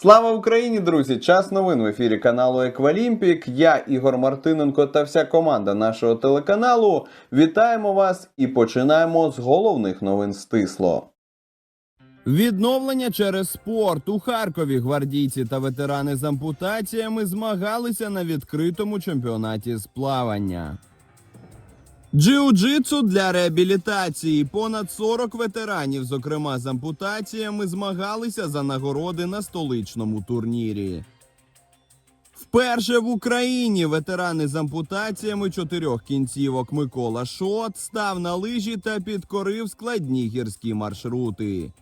Слава Україні, друзі! Час новин в ефірі каналу Еквалімпік. Я Ігор Мартиненко та вся команда нашого телеканалу. Вітаємо вас і починаємо з головних новин стисло. Відновлення через спорт у Харкові гвардійці та ветерани з ампутаціями змагалися на відкритому чемпіонаті з плавання. Джиу-джитсу для реабілітації. Понад 40 ветеранів, зокрема з ампутаціями, змагалися за нагороди на столичному турнірі. Вперше в Україні ветерани з ампутаціями чотирьох кінцівок Микола Шот став на лижі та підкорив складні гірські маршрути.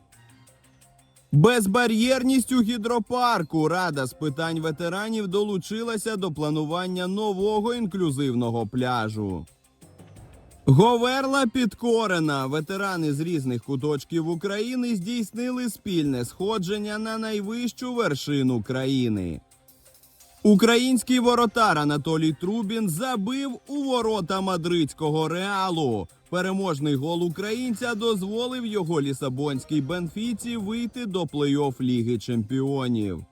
Безбар'єрність у гідропарку Рада з питань ветеранів долучилася до планування нового інклюзивного пляжу. Говерла підкорена. Ветерани з різних куточків України здійснили спільне сходження на найвищу вершину країни. Український воротар Анатолій Трубін забив у ворота мадридського реалу. Переможний гол українця дозволив його лісабонській Бенфіці вийти до плей-офф Ліги Чемпіонів.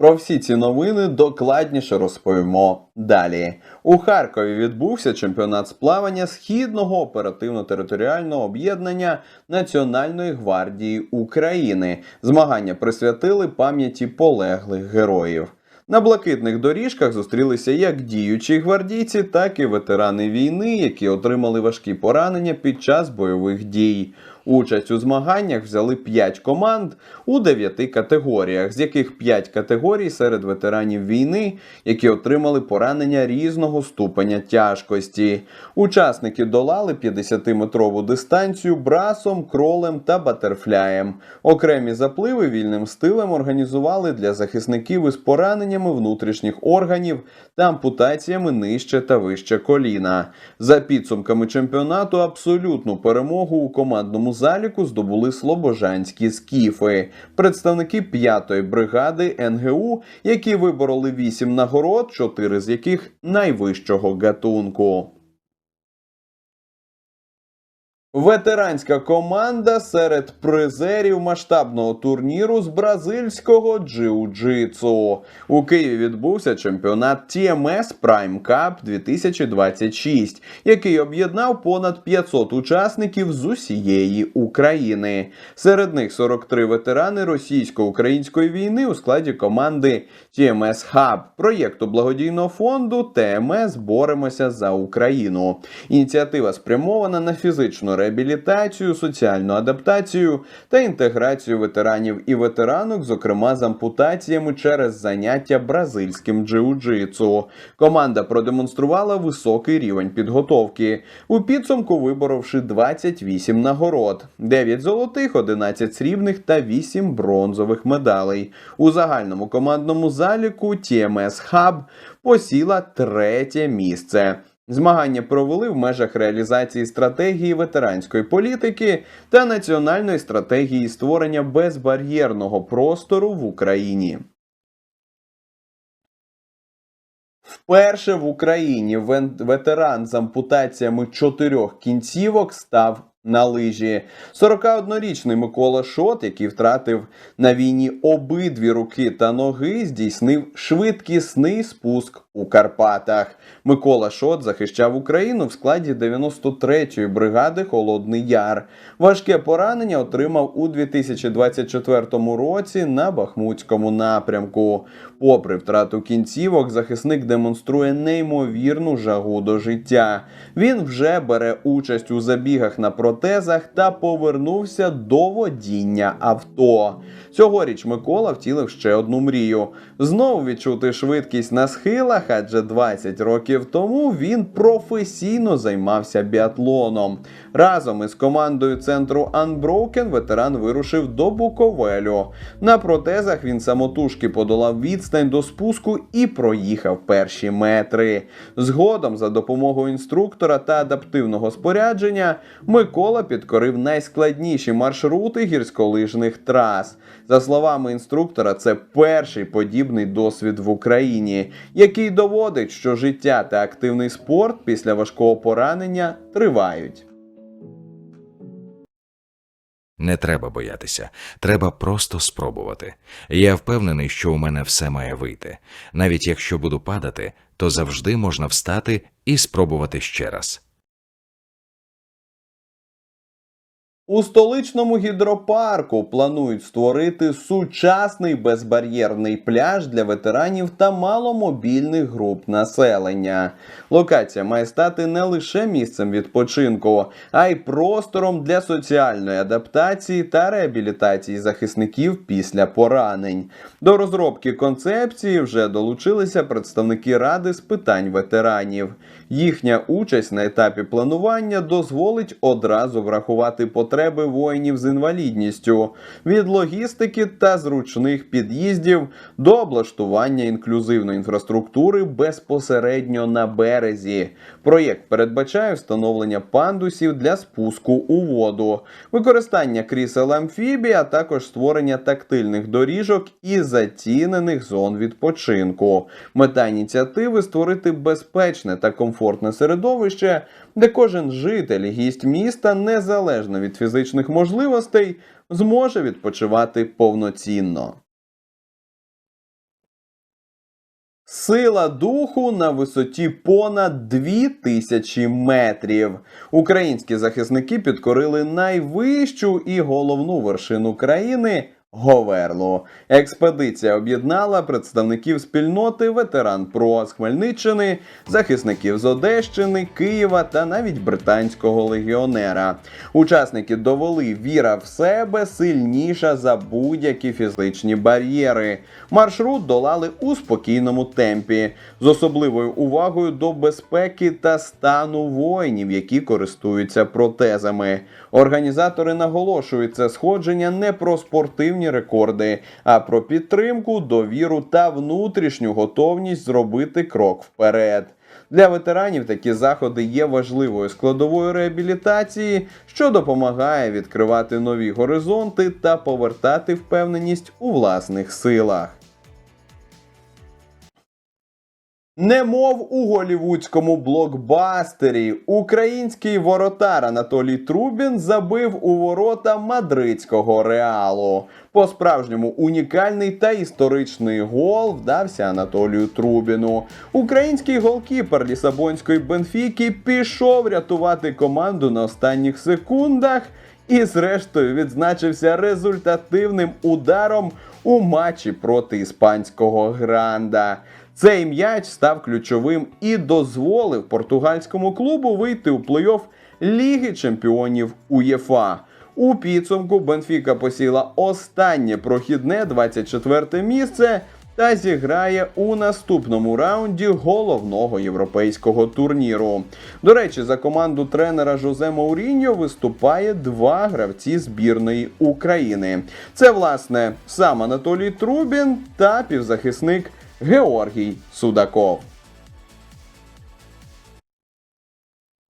Про всі ці новини докладніше розповімо далі. У Харкові відбувся чемпіонат з плавання східного оперативно-територіального об'єднання Національної гвардії України. Змагання присвятили пам'яті полеглих героїв. На блакитних доріжках зустрілися як діючі гвардійці, так і ветерани війни, які отримали важкі поранення під час бойових дій. Участь у змаганнях взяли 5 команд у 9 категоріях, з яких 5 категорій серед ветеранів війни, які отримали поранення різного ступеня тяжкості. Учасники долали 50-метрову дистанцію брасом, кролем та батерфляєм. Окремі запливи вільним стилем організували для захисників із пораненнями внутрішніх органів та ампутаціями нижче та вище коліна. За підсумками чемпіонату, абсолютну перемогу у командному заліку здобули слобожанські скіфи, представники 5-ї бригади НГУ, які вибороли 8 нагород, 4 з яких найвищого гатунку. Ветеранська команда серед призерів масштабного турніру з бразильського джиу-джитсу. У Києві відбувся чемпіонат TMS Prime Cup 2026, який об'єднав понад 500 учасників з усієї України. Серед них 43 ветерани російсько-української війни у складі команди TMS Hub, проєкту благодійного фонду ТМС Боремося за Україну. Ініціатива спрямована на фізичну реабілітацію, соціальну адаптацію та інтеграцію ветеранів і ветеранок, зокрема з ампутаціями через заняття бразильським джиу-джитсу. Команда продемонструвала високий рівень підготовки. У підсумку виборовши 28 нагород: 9 золотих, 11 срібних та 8 бронзових медалей. У загальному командному заліку TMS Hub посіла третє місце. Змагання провели в межах реалізації стратегії ветеранської політики та національної стратегії створення безбар'єрного простору в Україні. Вперше в Україні ветеран з ампутаціями чотирьох кінцівок став на лижі. 41-річний Микола Шот, який втратив на війні обидві руки та ноги, здійснив швидкісний спуск у Карпатах. Микола Шот захищав Україну в складі 93-ї бригади Холодний Яр. Важке поранення отримав у 2024 році на Бахмутському напрямку. Попри втрату кінцівок, захисник демонструє неймовірну жагу до життя. Він вже бере участь у забігах на протезах та повернувся до водіння авто. Цьогоріч Микола втілив ще одну мрію: знову відчути швидкість на схилах, адже 20 років тому він професійно займався біатлоном. Разом із командою центру Unbroken ветеран вирушив до Буковелю. На протезах він самотужки подолав відстань до спуску і проїхав перші метри. Згодом, за допомогою інструктора та адаптивного спорядження, Микола підкорив найскладніші маршрути гірськолижних трас. За словами інструктора, це перший подібний досвід в Україні, який доводить, що життя та активний спорт після важкого поранення тривають. Не треба боятися, треба просто спробувати. Я впевнений, що у мене все має вийти. Навіть якщо буду падати, то завжди можна встати і спробувати ще раз. У столичному гідропарку планують створити сучасний безбар'єрний пляж для ветеранів та маломобільних груп населення. Локація має стати не лише місцем відпочинку, а й простором для соціальної адаптації та реабілітації захисників після поранень. До розробки концепції вже долучилися представники ради з питань ветеранів. Їхня участь на етапі планування дозволить одразу врахувати потреби воїнів з інвалідністю від логістики та зручних під'їздів до облаштування інклюзивної інфраструктури безпосередньо на березі. Проєкт передбачає встановлення пандусів для спуску у воду, використання крісел амфібії, а також створення тактильних доріжок і затінених зон відпочинку. Мета ініціативи створити безпечне та комфортне середовище, де кожен житель гість міста, незалежно від фізичних можливостей, зможе відпочивати повноцінно. Сила духу на висоті понад 2000 метрів. Українські захисники підкорили найвищу і головну вершину країни. Говерлу. Експедиція об'єднала представників спільноти ветеран ПРО з Хмельниччини, захисників з Одещини, Києва та навіть британського легіонера. Учасники довели віра в себе сильніша за будь-які фізичні бар'єри. Маршрут долали у спокійному темпі, з особливою увагою до безпеки та стану воїнів, які користуються протезами. Організатори наголошують, це сходження не про спортивні рекорди, а про підтримку, довіру та внутрішню готовність зробити крок вперед. Для ветеранів такі заходи є важливою складовою реабілітації, що допомагає відкривати нові горизонти та повертати впевненість у власних силах. Немов у голівудському блокбастері, український воротар Анатолій Трубін забив у ворота мадридського реалу. По-справжньому унікальний та історичний гол вдався Анатолію Трубіну. Український голкіпер Лісабонської Бенфіки пішов рятувати команду на останніх секундах і, зрештою, відзначився результативним ударом у матчі проти іспанського гранда. Цей м'яч став ключовим і дозволив португальському клубу вийти у плей-офф Ліги Чемпіонів УЄФА. У підсумку Бенфіка посіла останнє прохідне 24 місце та зіграє у наступному раунді головного європейського турніру. До речі, за команду тренера Жозе Мауріньо виступає два гравці збірної України. Це власне сам Анатолій Трубін та півзахисник Георгій Судаков.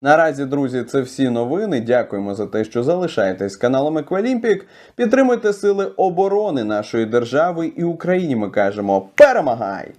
Наразі, друзі, це всі новини. Дякуємо за те, що залишаєтесь каналом Еквалімпік. Підтримуйте сили оборони нашої держави і Україні. Ми кажемо перемагай!